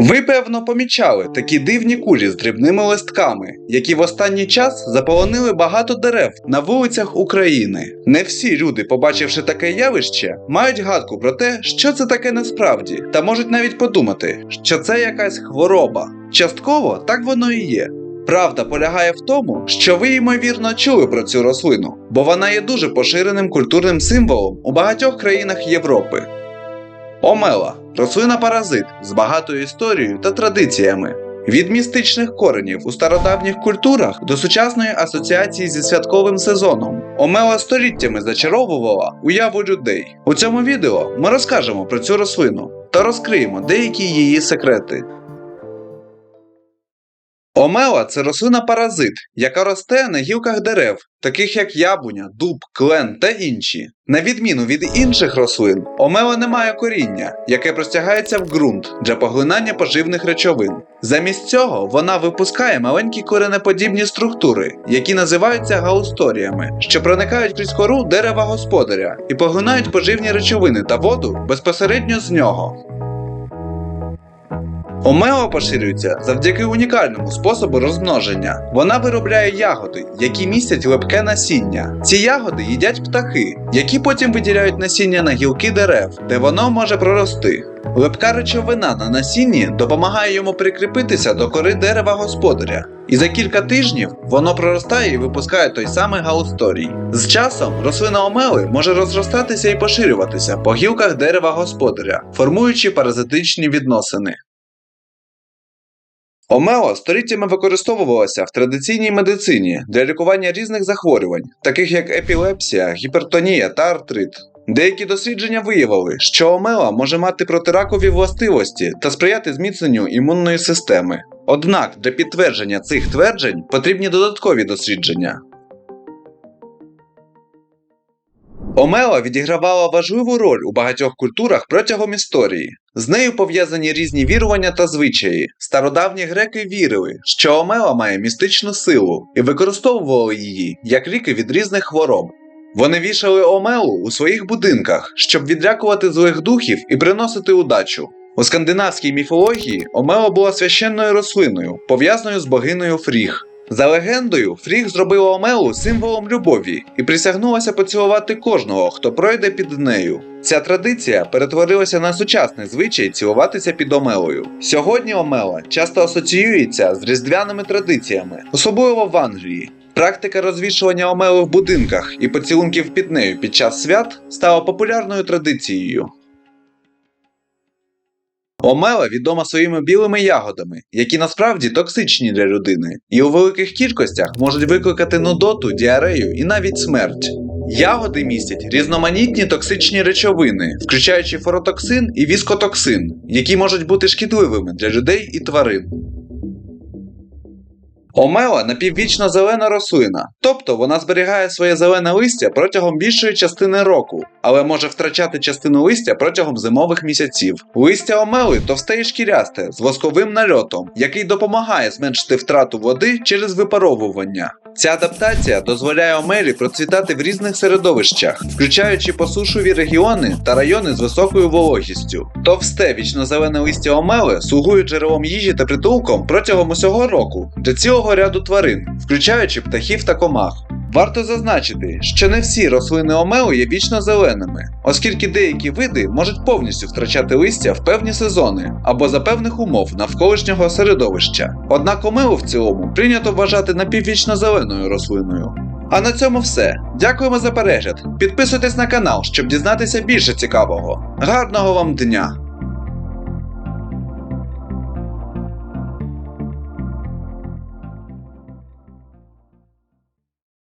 Ви, певно, помічали такі дивні кулі з дрібними листками, які в останній час заполонили багато дерев на вулицях України. Не всі люди, побачивши таке явище, мають гадку про те, що це таке насправді, та можуть навіть подумати, що це якась хвороба. Частково так воно і є. Правда полягає в тому, що ви, ймовірно, чули про цю рослину, бо вона є дуже поширеним культурним символом у багатьох країнах Європи. Омела рослина паразит з багатою історією та традиціями. Від містичних коренів у стародавніх культурах до сучасної асоціації зі святковим сезоном. Омела століттями зачаровувала уяву людей. У цьому відео ми розкажемо про цю рослину та розкриємо деякі її секрети. Омела це рослина паразит, яка росте на гілках дерев, таких як яблуня, дуб, клен та інші. На відміну від інших рослин, омела не має коріння, яке простягається в ґрунт для поглинання поживних речовин. Замість цього вона випускає маленькі коренеподібні структури, які називаються гаусторіями, що проникають крізь кору дерева господаря і поглинають поживні речовини та воду безпосередньо з нього. Омела поширюється завдяки унікальному способу розмноження. Вона виробляє ягоди, які містять липке насіння. Ці ягоди їдять птахи, які потім виділяють насіння на гілки дерев, де воно може прорости. Липка речовина на насінні допомагає йому прикріпитися до кори дерева господаря, і за кілька тижнів воно проростає і випускає той самий гаусторій. З часом рослина омели може розростатися і поширюватися по гілках дерева господаря, формуючи паразитичні відносини. Омела століттями використовувалася в традиційній медицині для лікування різних захворювань, таких як епілепсія, гіпертонія та артрит. Деякі дослідження виявили, що омела може мати протиракові властивості та сприяти зміцненню імунної системи. Однак для підтвердження цих тверджень потрібні додаткові дослідження. Омела відігравала важливу роль у багатьох культурах протягом історії. З нею пов'язані різні вірування та звичаї. Стародавні греки вірили, що омела має містичну силу і використовували її як ліки від різних хвороб. Вони вішали омелу у своїх будинках, щоб відлякувати злих духів і приносити удачу. У скандинавській міфології омела була священною рослиною, пов'язаною з богинею Фріг. За легендою, Фріг зробила Омелу символом любові і присягнулася поцілувати кожного, хто пройде під нею. Ця традиція перетворилася на сучасний звичай цілуватися під Омелою. Сьогодні Омела часто асоціюється з різдвяними традиціями, особливо в Англії. Практика розвішування омели в будинках і поцілунків під нею під час свят стала популярною традицією. Омела відома своїми білими ягодами, які насправді токсичні для людини, і у великих кількостях можуть викликати нудоту, діарею і навіть смерть. Ягоди містять різноманітні токсичні речовини, включаючи форотоксин і віскотоксин, які можуть бути шкідливими для людей і тварин. Омела напіввічно зелена рослина, тобто вона зберігає своє зелене листя протягом більшої частини року, але може втрачати частину листя протягом зимових місяців. Листя омели товсте і шкірясте з восковим нальотом, який допомагає зменшити втрату води через випаровування. Ця адаптація дозволяє омелі процвітати в різних середовищах, включаючи посушові регіони та райони з високою вологістю. Товсте вічнозелене листя омели слугує джерелом їжі та притулком протягом усього року для цілого ряду тварин, включаючи птахів та комах. Варто зазначити, що не всі рослини омели є вічно зеленими, оскільки деякі види можуть повністю втрачати листя в певні сезони або за певних умов навколишнього середовища. Однак омелу в цілому прийнято вважати напіввічно зеленою рослиною. А на цьому все. Дякуємо за перегляд. Підписуйтесь на канал, щоб дізнатися більше цікавого. Гарного вам дня!